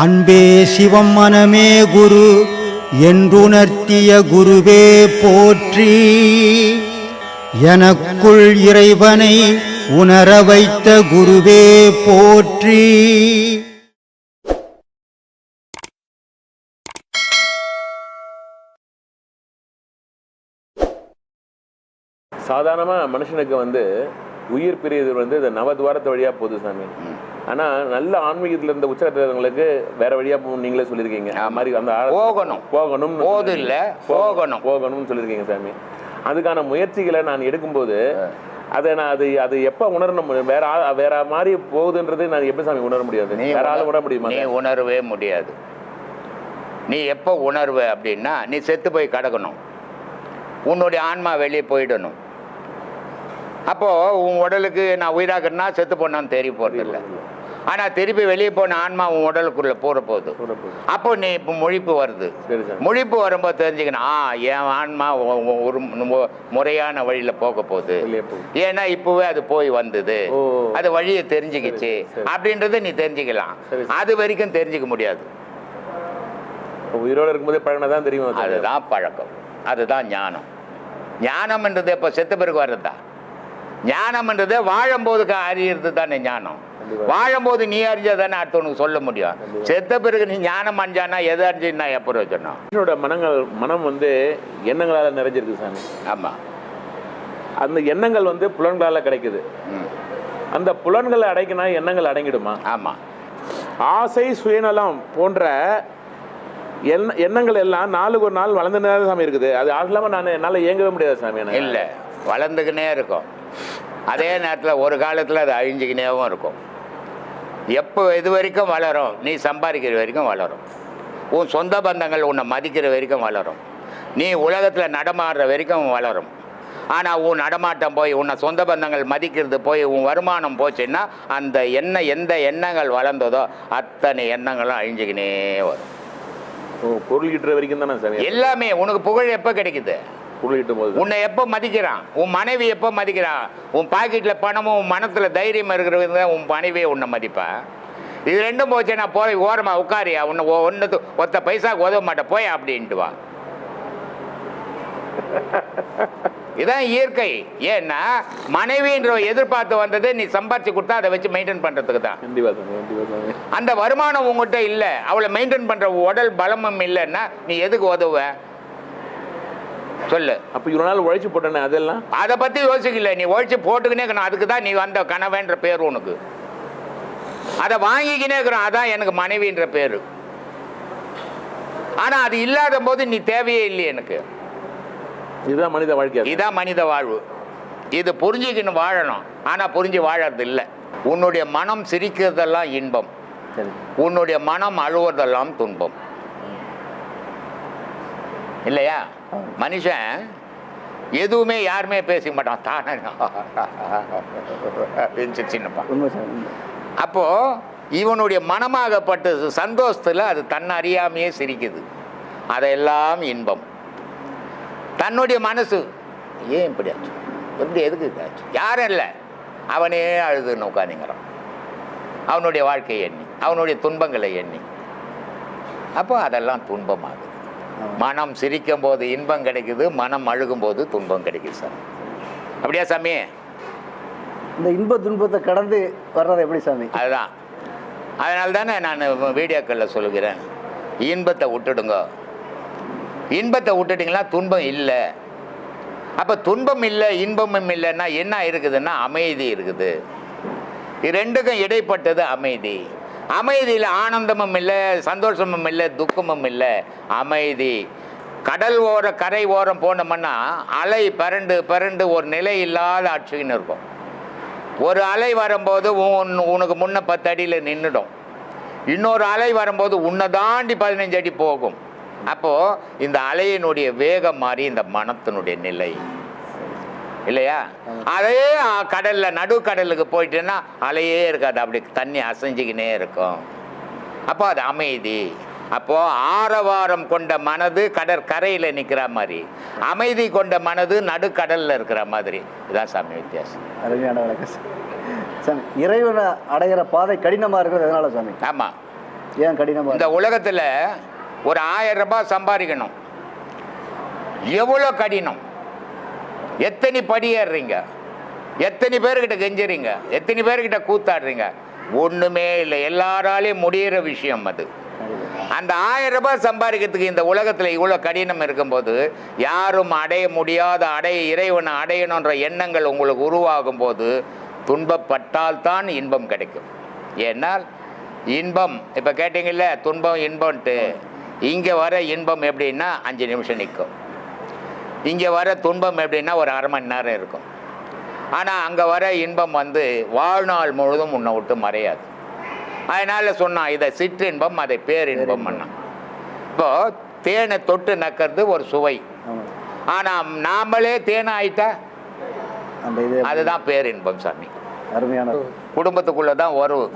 அன்பே சிவம் மனமே குரு என்றுணர்த்திய குருவே போற்றி. எனக்குள் இறைவனை உணர வைத்த குருவே போற்றி. சாதாரணமாக மனுஷனுக்கு வந்து உயிர் பிரியுது வந்து இந்த நவதுவாரத்து வழியாக போகுது சாமி. ஆனால் நல்ல ஆன்மீகத்தில் இருந்த உச்சகட்டவங்களுக்கு வேற வழியாக போகணும் நீங்களே சொல்லியிருக்கீங்க. மாதிரி அந்த போகணும். போகணும் போது இல்ல, போகணும். போகணும்னு சொல்லியிருக்கீங்க சாமி. அதுக்கான முயற்சிகளை நான் எடுக்கும்போது அதை நான் அது அது எப்போ உணரணும்? வேற வேற மாதிரி போகுதுன்றது நான் எப்படி சாமி உணர முடியாது? நீ வேற ஆள் உணர முடியுமா? நீ உணரவே முடியாது. நீ எப்போ உணர்வ அப்படின்னா நீ செத்து போய் கிடக்கணும். உன்னுடைய ஆன்மா வெளியே போயிடணும். அப்போ உன் உடலுக்கு நான் உயிராக்குறேன்னா செத்து போனான்னு தெரிய போறதில்ல. ஆனா திருப்பி வெளியே போன ஆன்மா உன் உடலுக்குள்ள போற போகுது. அப்போ நீ இப்போ முழிப்பு வருது. முழிப்பு வரும்போது தெரிஞ்சுக்கணும் ஆ என் ஆன்மா ஒரு முறையான வழியில போக போகுது. ஏன்னா இப்பவே அது போய் வந்தது. அது வழியை தெரிஞ்சுக்கிச்சு. அப்படின்றத நீ தெரிஞ்சுக்கலாம். அது வரைக்கும் தெரிஞ்சுக்க முடியாது. உயிரோட இருக்கும்போதே தான் தெரியும். அதுதான் பழக்கம். அதுதான் ஞானம். ஞானம்ன்றது இப்போ செத்த பிறகு வர்றதா? ஞானம்ன்றது வாழும்போது அறியறது தானே ஞானம். வாழும்போது நீ அறிஞ்சா தானே அடுத்தவனுக்கு சொல்ல முடியும். செத்த பிறகு நீ ஞானம் அஞ்சானா எது அறிஞ்சுன்னா எப்போ வச்சணும் மனுஷனோட மனங்கள் மனம் வந்து எண்ணங்களால நிறைஞ்சிருக்கு சாமி. ஆமா. அந்த எண்ணங்கள் வந்து புலன்களால கிடைக்குது. அந்த புலன்களை அடைக்கினா எண்ணங்கள் அடங்கிடுமா? ஆமா. ஆசை சுயநலம் போன்ற எண்ண எண்ணங்கள் எல்லாம் நாளுக்கு ஒரு நாள் வளர்ந்துனே தான் சாமி இருக்குது. அது அது இல்லாமல் நான் என்னால் இயங்கவே முடியாது சாமி இல்லை. வளர்ந்துக்கினே இருக்கும். அதே நேரத்தில் ஒரு காலத்தில் அது அழிஞ்சுக்கினேவும் இருக்கும். எப்போ இது வரைக்கும் வளரும். நீ சம்பாதிக்கிற வரைக்கும் வளரும். உன் சொந்த பந்தங்கள் உன்னை மதிக்கிற வரைக்கும் வளரும். நீ உலகத்தில் நடமாடுற வரைக்கும் வளரும். ஆனால் உன் நடமாட்டம் போய் உன்னை சொந்த பந்தங்கள் மதிக்கிறது போய் உன் வருமானம் போச்சுன்னா அந்த எண்ண எந்த எண்ணங்கள் வளர்ந்ததோ அத்தனை எண்ணங்களும் அழிஞ்சுக்கினே வரும். பொருள் ஈட்டுற வரைக்கும் தானே சாமி? எல்லாமே உனக்கு புகழ் எப்போ கிடைக்குது? உன்னை எப்போ மதிக்கிறான்? உன் மனைவி எப்போ மதிக்கிறான் உன் பாக்கெட்டில் பணமும் உன் மனத்தில் தைரியம் இருக்கிறவங்க உன் மனைவியை உன்னை மதிப்பா? இது ரெண்டும் போச்சு நான் போய் ஓரமா உட்காரியா? உன்னை ஒன்று ஒத்த பைசாக்கு உதவ மாட்டேன் போய் அப்படின்ட்டு வா. இதான் இயற்கை. ஏன்னா மனைவின்ற எதிர்பார்த்து வந்தது நீ சம்பாரிச்சு கொடுத்தா அதை வச்சு மெயின்டைன் பண்ணுறதுக்கு தான். அந்த வருமானம் உங்ககிட்ட இல்லை. அவளை மெயின்டைன் பண்ணுற உடல் பலமும் இல்லைன்னா நீ எதுக்கு உதவுவ? சொல்லு. அப்போ இவ்வளோ நாள் உழைச்சி போட்டேனே அதெல்லாம்? அதை பற்றி யோசிக்கல. நீ ஒழிச்சு போட்டுக்கினே இருக்கணும். அதுக்கு தான் நீ வந்த கனவேன்ற பேர் உனக்கு. அதை வாங்கிக்கினே இருக்கிறோம் அதான் எனக்கு மனைவின்ற பேர். ஆனால் அது இல்லாத போது நீ தேவையே இல்லையே எனக்கு. இதுதான் மனித வாழ்க்கை. இதான் மனித வாழ்வு. இது புரிஞ்சுக்கின்னு வாழணும். ஆனால் புரிஞ்சு வாழறது இல்லை உன்னுடைய மனம் சிரிக்கிறதெல்லாம் இன்பம். உன்னுடைய மனம் அழுவதெல்லாம் துன்பம். இல்லையா? மனுஷன் எதுவுமே யாருமே பேசிக்க மாட்டான். தானே? அப்படின்னு சின்னப்பான் உண்மை சார் உண்மை. அப்போ இவனுடைய மனமாகப்பட்டது சந்தோஷத்தில் அது தன்னை அறியாமையே சிரிக்குது. அதெல்லாம் இன்பம். தன்னுடைய மனசு ஏன் இப்படி ஆச்சு? எப்படி எதுக்கு ஆச்சு? யாரும் இல்லை. அவனே அழுதுன்னு உட்காந்துங்கிறான் அவனுடைய வாழ்க்கையை எண்ணி அவனுடைய துன்பங்களை எண்ணி. அப்போ அதெல்லாம் துன்பமாகுது. மனம் சிரிக்கும் போது இன்பம் கிடைக்குது மனம் அழுகும் போது துன்பம் கிடைக்குது சார். அப்படியா சாமி? இந்த இன்ப துன்பத்தை கடந்து வர்றது எப்படி சாமி? அதுதான். அதனால தானே நான் வீடியோக்களில் சொல்லுகிறேன். இன்பத்தை விட்டுடுங்க. இன்பத்தை விட்டுட்டிங்களா துன்பம் இல்லை. அப்போ துன்பம் இல்லை இன்பமும் இல்லைன்னா என்ன இருக்குதுன்னா அமைதி இருக்குது. ரெண்டுக்கும் இடைப்பட்டது அமைதி. அமைதியில் ஆனந்தமும் இல்லை சந்தோஷமும் இல்லை துக்கமும் இல்லை. அமைதி. கடல் ஓர கரை ஓரம் போனோம்னா அலை பரண்டு பரண்டு ஒரு நிலை இல்லாத ஆட்சின்னு இருக்கும். ஒரு அலை வரும்போது உன் உனக்கு முன்ன பத்து அடியில் நின்றுடும் இன்னொரு அலை வரும்போது உன்னை தாண்டி பதினஞ்சு அடி போகும். அப்போது இந்த அலையினுடைய வேகம் மாறி இந்த மனத்தினுடைய நிலை. இல்லையா? அதே கடல்ல நடுக்கடலுக்கு போயிட்டுன்னா அலையே இருக்காது. அப்படி தண்ணி அசைஞ்சுக்கினே இருக்கும். அப்போ அது அமைதி. அப்போ ஆரவாரம் கொண்ட மனது கடற்கரையில் நிற்கிற மாதிரி. அமைதி கொண்ட மனது நடுக்கடல்ல இருக்கிற மாதிரி. இதான் சாமி வித்தியாசம். அருமையான சாமி. இறைவனை அடைகிற பாதை கடினமாக இருக்கிறது எதனால சாமி? ஆமாம் ஏன் கடினமாக இந்த உலகத்தில் ஒரு ஆயிரம் ரூபாய் சம்பாதிக்கணும். எவ்வளோ கடினம்? எத்தனை படி ஏறுறீங்க எத்தனை பேர்கிட்ட கெஞ்சுறீங்க? எத்தனை பேர்கிட்ட கூத்தாடுறீங்க? ஒன்றுமே இல்லை. எல்லாராலையும் முடிகிற விஷயம் அது. அந்த ஆயிரம் ரூபாய் சம்பாதிக்கிறதுக்கு இந்த உலகத்தில் இவ்வளோ கடினம் இருக்கும்போது யாரும் அடைய முடியாத அடைய இறைவனை அடையணுன்ற எண்ணங்கள் உங்களுக்கு உருவாகும் போது துன்பப்பட்டால்தான் இன்பம் கிடைக்கும். ஏன்னால் இன்பம் இப்போ கேட்டிங்கல்ல துன்பம் இன்பம்ன்ட்டு இங்கே வர இன்பம் எப்படின்னா அஞ்சு நிமிஷம் நிற்கும். இங்கே வர துன்பம் எப்படின்னா ஒரு அரை மணி நேரம் இருக்கும். ஆனால் அங்கே வர இன்பம் வந்து வாழ்நாள் முழுதும் உன்னை விட்டு மறையாது. அதனால் சொன்னான் இதை சிற்றின்பம் அதை பேரின்பம் பண்ணான் இப்போ தேனை தொட்டு நக்கிறது ஒரு சுவை. ஆனால் நாமளே தேனை ஆயிட்டா? அந்த இது அதுதான் பேரின்பம் சாமி. அருமையான குடும்பத்துக்குள்ளே தான் உறவு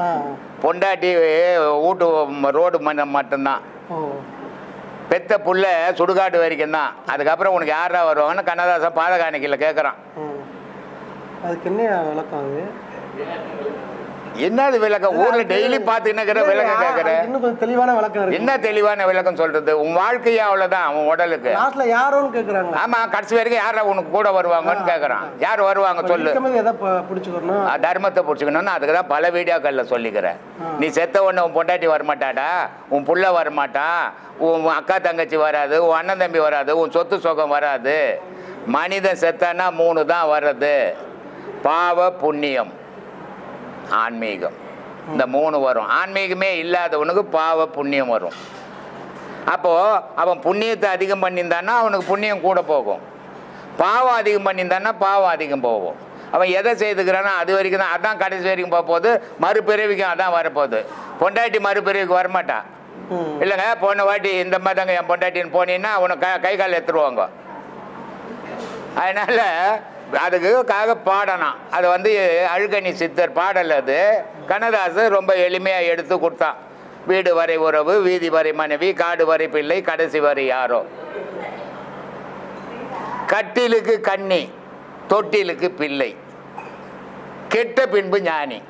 பொண்டாட்டி வீட்டு ரோடு மட்டும்தான். பெத்த புள்ள சுடுகாடு வரைக்கும் தான். அதுக்கப்புறம் உனக்கு யாரா வருவாங்கன்னு கண்ணதாசன் பாதகாணிக்கையில் கேட்குறான் அதுக்கு என்ன விளக்கம் அது? என்னது விளக்கம்? ஊரில் டெய்லி பார்த்துன்னு விளக்கம் கொஞ்சம் தெளிவான விளக்கம் என்ன தெளிவான விளக்கம் சொல்றது? உன் வாழ்க்கையே அவ்வளோதான் உன் உடலுக்கு. லாஸ்ட்ல யாரோன்னு கேக்குறாங்க? ஆமா கடைசி வரைக்கும் யாரா உனக்கு கூட வருவாங்கன்னு கேட்குறான் யார் வருவாங்க சொல்லு. பிடிச்சுக்கணும் தர்மத்தை பிடிச்சிக்கணும்னு அதுக்கு தான் பல வீடியோக்களில் சொல்லிக்கிறேன் நீ செத்த உடனே உன் பொண்டாட்டி வரமாட்டாடா? உன் புள்ள வரமாட்டான் உன் அக்கா தங்கச்சி வராது உன் அண்ணன் தம்பி வராது உன் சொத்து சுகம் வராது. மனிதன் செத்தானா மூணு தான் வர்றது. பாவ புண்ணியம். ஆன்மீகம். இந்த மூணு வரும். ஆன்மீகமே இல்லாதவனுக்கு பாவ புண்ணியம் வரும். அப்போது அவன் புண்ணியத்தை அதிகம் பண்ணியிருந்தான்னா அவனுக்கு புண்ணியம் கூட போகும். பாவம் அதிகம் பண்ணியிருந்தான்னா பாவம் அதிகம் போகும். அவன் எதை செய்துக்கிறானோ அது வரைக்கும் தான் அதான் கடைசி வரைக்கும் போக போகுது மறுபிறவிக்கும் அதான் வரப்போகுது. பொண்டாட்டி மறுபிறவிக்கு வரமாட்டான். இல்லைங்க போன வாட்டி இந்த மாதிரி தாங்க என் பொண்டாட்டின்னு போனீங்கன்னா அவனை க கை கால் எடுத்துருவாங்க. அதனால் அதுக்காக பாடணும். அது வந்து அழுகணி சித்தர் பாடல் அது. கண்ணதாசன் ரொம்ப எளிமையாக எடுத்து கொடுத்தான். வீடு வரை உறவு வீதி வரை மனைவி காடு வரை பிள்ளை கடைசி வரை யாரோ. கட்டிலுக்கு கண்ணி தொட்டிலுக்கு பிள்ளை. கெட்ட பின்பு ஞானி.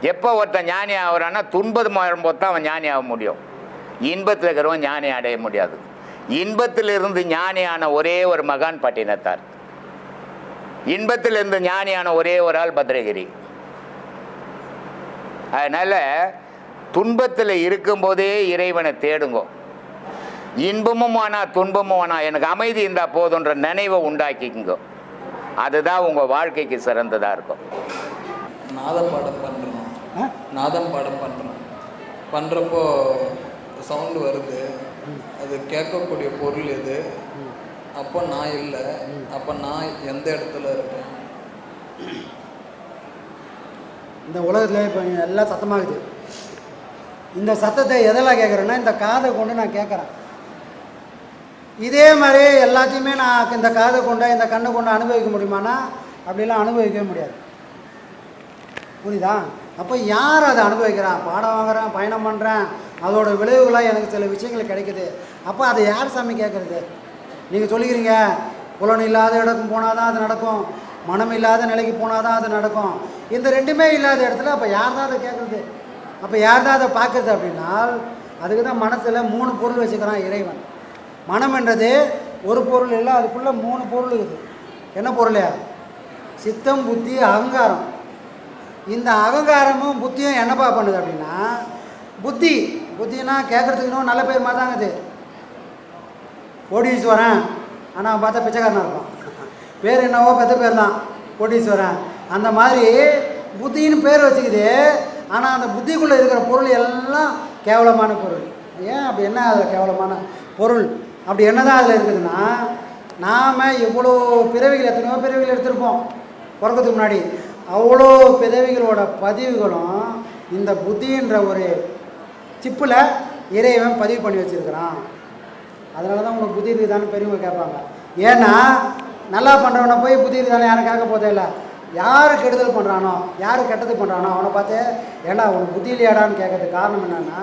எப்போ ஒருத்தன் ஞானி ஆகிறான்னா துன்பம் வரும்போது தான் அவன் ஞானி ஆக முடியும். இன்பத்தில் இருக்கிறவன் ஞானி அடைய முடியாது. இன்பத்திலிருந்து ஞானியான ஒரே ஒரு மகான் பட்டினத்தார். இன்பத்திலிருந்து ஞானியான ஒரே ஒரு ஆள் பத்ரகிரி. அதனால் துன்பத்தில் இருக்கும்போதே இறைவனை தேடுங்கோ. இன்பமும் ஆனா துன்பமும் ஆனா எனக்கு அமைதி இருந்தால் போதுன்ற நினைவை உண்டாக்கிக்குங்க. அதுதான் உங்கள் வாழ்க்கைக்கு சிறந்ததாக இருக்கும். நாதம் பாடம் பண்ணுறோம் நாதம் பாடம் பண்ணுறோம் பண்ணுறப்போ சவுண்டு வருது. அது கேட்கக்கூடிய பொருள் எது? அப்போ நான் இல்லை. அப்போ நான் எந்த இடத்துல இருக்கேன்? இந்த உலகத்தில் இப்போ எல்லாம் சத்தமாகுது. இந்த சத்தத்தை எதெல்லாம் கேட்குறேன்னா இந்த காதை கொண்டு நான் கேட்குறேன் இதே மாதிரி எல்லாத்தையுமே நான் இந்த காதை கொண்டு இந்த கண்ணை கொண்டு அனுபவிக்க முடியுமானா அப்படிலாம் அனுபவிக்கவே முடியாது. புரியுதா? அப்போ யார் அதை அனுபவிக்கிறான்? பாடம் வாங்குறேன் பயணம் பண்ணுறேன் அதோட விளைவுகளாக எனக்கு சில விஷயங்கள் கிடைக்குது. அப்போ அதை யார் சாமி கேட்குறது நீங்கள் சொல்லிக்கிறீங்க புலன் இல்லாத இடத்துக்கு போனால் தான் அது நடக்கும் மனம் இல்லாத நிலைக்கு போனால் தான் அது நடக்கும். இந்த ரெண்டுமே இல்லாத இடத்துல அப்போ யார் தான் அதை கேட்குறது அப்போ யார் தான் அதை பார்க்குறது அப்படின்னா அதுக்கு தான் மனசில் மூணு பொருள் வச்சுக்கிறான் இறைவன். மனம் என்றது ஒரு பொருள் இல்லை அதுக்குள்ளே மூணு பொருள் இருக்குது. என்ன பொருளையா சித்தம் புத்தி அகங்காரம். இந்த அகங்காரமும் புத்தியும் என்னப்பா பண்ணுது அப்படின்னா புத்தி. புத்தினா கேட்குறதுக்கு இன்னும் நல்ல பேர் மாதிரி தாங்குது கோடீஸ்வரன். ஆனால் பார்த்தா பிச்சைக்காரனாக இருப்பான். பேர் என்னவோ பெத்த பேர் தான் கோடீஸ்வரன். அந்த மாதிரி புத்தின்னு பேர் வச்சுக்குது. ஆனால் அந்த புத்திக்குள்ளே இருக்கிற பொருள் எல்லாம் கேவலமான பொருள். ஏன் அப்படி என்ன அதில் கேவலமான பொருள்? அப்படி என்னதான் அதில் இருக்குதுன்னா நாம் இவ்வளோ பிறவிகள் எத்தனையோ பிறவிகள் எடுத்திருப்போம். பிறக்கிறதுக்கு முன்னாடி. அவ்வளோ பிறவிகளோட பதிவுகளும் இந்த புத்தின்ற ஒரு சிப்பில் இறைவன் பதிவு பண்ணி வச்சுருக்கிறான். அதனால தான் உங்களுக்கு புத்தி இருக்குதான்னு பெரியவங்க கேட்பாங்க. ஏன்னா நல்லா பண்ணுறவனை போய் புத்தி இருக்குதானே யாரும் கேட்க போதே இல்லை. யார் கெடுதல் பண்ணுறானோ யார் கெட்டது பண்ணுறானோ அவனை பார்த்து ஏடா உனக்கு புத்தி இல்லையாடான்னு கேட்கறதுக்கு காரணம் என்னென்னா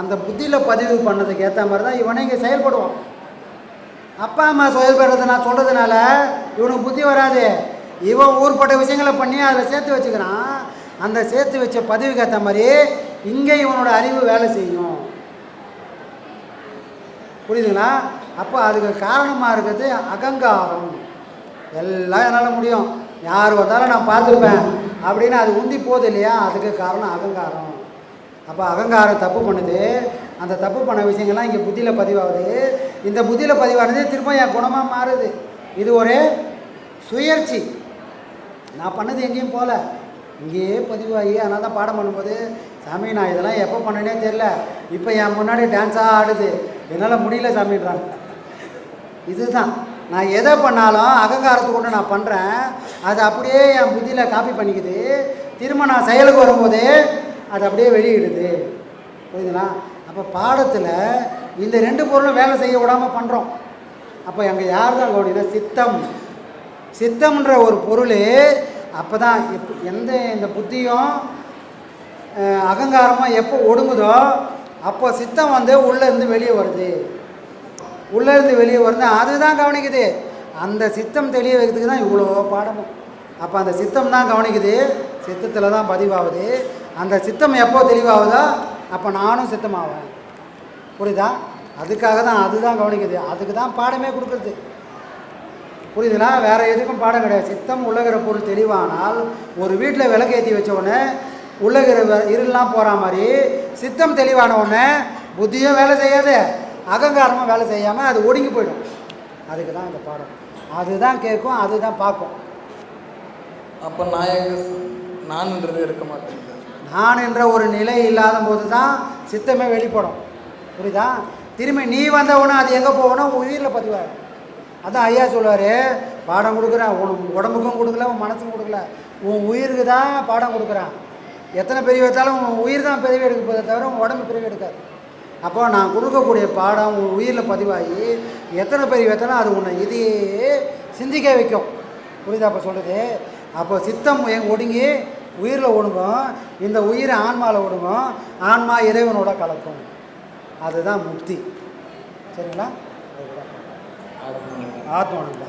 அந்த புத்தியில் பதிவு பண்ணதுக்கு ஏற்ற மாதிரி தான் இவனை இங்கே செயல்படுவான். அப்பா அம்மா செயல்படுறதை நான் சொல்கிறதுனால இவனுக்கு புத்தி வராது. இவன் ஊர்பட்ட விஷயங்களை பண்ணி அதில் சேர்த்து வச்சுக்கிறான். அந்த சேர்த்து வச்ச பதிவுக்கு ஏற்ற மாதிரி இங்கே இவனோட அறிவு வேலை செய்யும். புரியுதுங்களா? அப்போ அதுக்கு காரணமாக இருக்கிறது அகங்காரம். எல்லாம் என்னால் முடியும். யார் வந்தாலும் நான் பார்த்துருப்பேன் அப்படின்னு அது உந்தி போகுது இல்லையா? அதுக்கு காரணம் அகங்காரம். அப்போ அகங்காரம் தப்பு பண்ணுது. அந்த தப்பு பண்ண விஷயங்கள்லாம் இங்கே புத்தியில் பதிவாகுது. இந்த புத்தியில் பதிவானது திரும்ப என் குணமாக மாறுது. இது ஒரு சுயற்சி நான் பண்ணது எங்கேயும் போகல இங்கேயே பதிவாகி அதனால தான் பாடம் பண்ணும்போது சாமி நான் இதெல்லாம் எப்போ பண்ணனே தெரில இப்போ என் முன்னாடி டான்ஸாக ஆடுது. என்னால் முடியல சாமின்றாங்க இதுதான். நான் எதை பண்ணாலும் அகங்காரத்தை கொண்டு நான் பண்ணுறேன் அது அப்படியே என் புத்தியில் காப்பி பண்ணிக்குது. திரும்ப நான் செயலுக்கு வரும்போது அது அப்படியே வெளியிடுது. புரியுதுங்களா? அப்போ பாடத்தில் இந்த ரெண்டு பொருளும் வேலை செய்ய விடாமல் பண்ணுறோம் அப்போ அங்கே யார் தான் கவனினா சித்தம். சித்தம்ன்ற ஒரு பொருள் அப்போ தான் எப் எந்த இந்த புத்தியும் அகங்காரமாக எப்போ ஒடுங்குதோ அப்போ சித்தம் வந்து உள்ளேருந்து வெளியே வருது. உள்ளேருந்து வெளியே வருது. அதுதான் கவனிக்குது. அந்த சித்தம் தெளிய வைக்கிறதுக்கு தான் இவ்வளோ பாடமும். அப்போ அந்த சித்தம் தான் கவனிக்குது. சித்தத்தில் தான் பதிவாகுது. அந்த சித்தம் எப்போ தெளிவாகுதோ அப்போ நானும் சித்தமாவேன். புரியுதா? அதுக்காக தான் அதுதான் கவனிக்குது. அதுக்கு தான் பாடமே கொடுக்குறது. புரியுதுன்னா? வேறு எதுக்கும் பாடம் கிடையாது. சித்தம் உள்ளகிற பொருள் தெளிவானால் ஒரு வீட்டில் விளக்கு ஏற்றி வச்ச உடனே உள்ளகிற இருளெலாம் போகிற மாதிரி சித்தம் தெளிவான உடனே புத்தியும் வேலை செய்யாது அகங்காரமும் வேலை செய்யாமல் அது ஒடுங்கி போயிடும். அதுக்கு தான் இந்த பாடம். அதுதான் கேட்கும் அதுதான் பார்க்கும். அப்போ நான் நான்ன்றது இருக்க மாட்டேங்குது நான் என்ற ஒரு நிலை இல்லாத போது தான் சித்தமே வெளிப்படும். புரியுதா? திரும்பி நீ வந்த உடனே அது எங்கே போகணும் உயிரில் பதிவாயிடும். அதான் ஐயா சொல்லுவார் பாடம் கொடுக்குறேன் உன் உடம்புக்கும் கொடுக்கல உன் மனசுக்கும் கொடுக்கல. உன் உயிருக்கு தான் பாடம் கொடுக்குறான். எத்தனை பிரிவு எடுத்தாலும் உன் உயிர் தான் பிரிவு எடுக்க போதே தவிர உன் உடம்பு பிரிவு எடுக்காது. அப்போ நான் கொடுக்கக்கூடிய பாடம் உன் உயிரில் பதிவாகி எத்தனை பிரிவு எடுத்தாலும் அது உன்னை இதையே சிந்திக்க வைக்கும். புரியுதா அப்போ சொல்கிறது அப்போ சித்தம் எங்க ஒடுங்கி உயிரில் ஒடுங்கும். இந்த உயிர் ஆன்மாவில் ஒடுங்கும். ஆன்மா இறைவனோட கலக்கும். அதுதான் முக்தி. சரிங்களா? ஆத்மானந்தா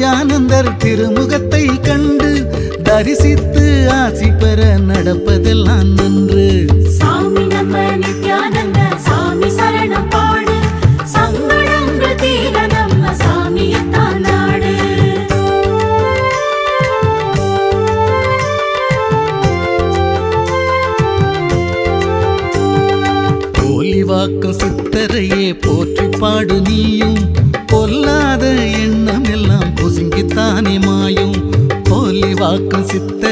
நித்யானந்தர் திருமுகத்தை கண்டு தரிசித்து ஆசி பெற நடப்பதெல்லாம் நன்று. சாமி நம்ம நித்யானந்த சாமி சரணம் பாடு. சங்கடங்கள் தீர நம்ம சாமியத்தான் நாடு. போலிவாக்கம் சித்தரையே போற்றி பாடு நீயும்.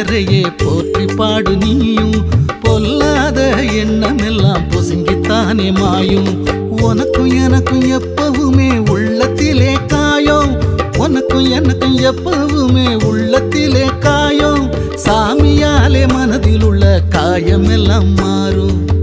சித்தரையே போற்றி பாடு நீயும். பொல்லாத எண்ணமெல்லாம் பொசுங்கித்தானே மாயும். உனக்கும் எனக்கும் எப்பவுமே உள்ளத்திலே காயம். உனக்கும் எனக்கும் எப்பவுமே உள்ளத்திலே காயம். சாமியாலே மனதில் உள்ள காயமெல்லாம் மாறும்.